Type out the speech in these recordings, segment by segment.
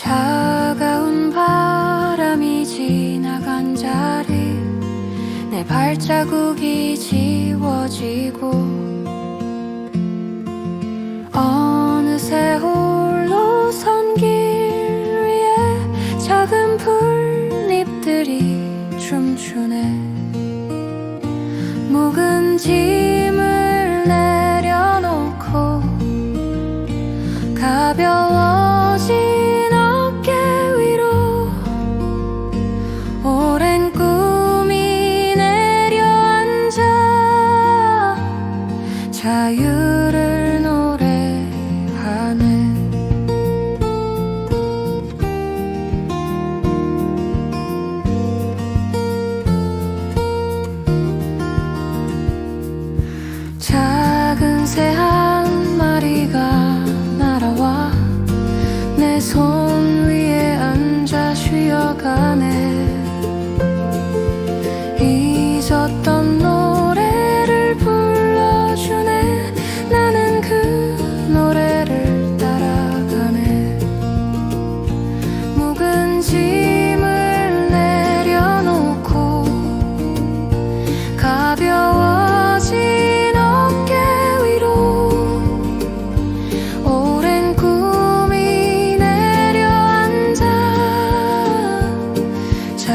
차가운 바람이 지나간 자리 내 발자국이 지워지고 어느새 홀로 선 길 위에 작은 풀잎들이 춤추네. 묵은 짐을 내려놓고 가벼워 자유를 노래하네 작은 새 한 마리가 날아와 내손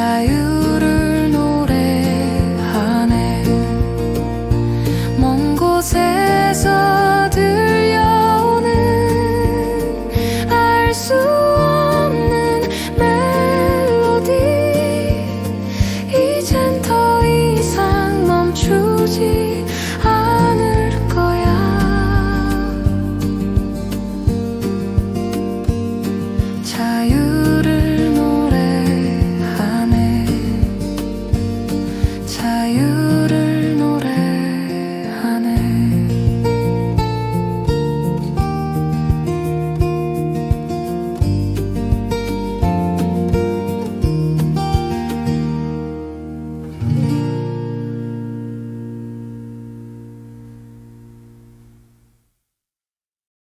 자유를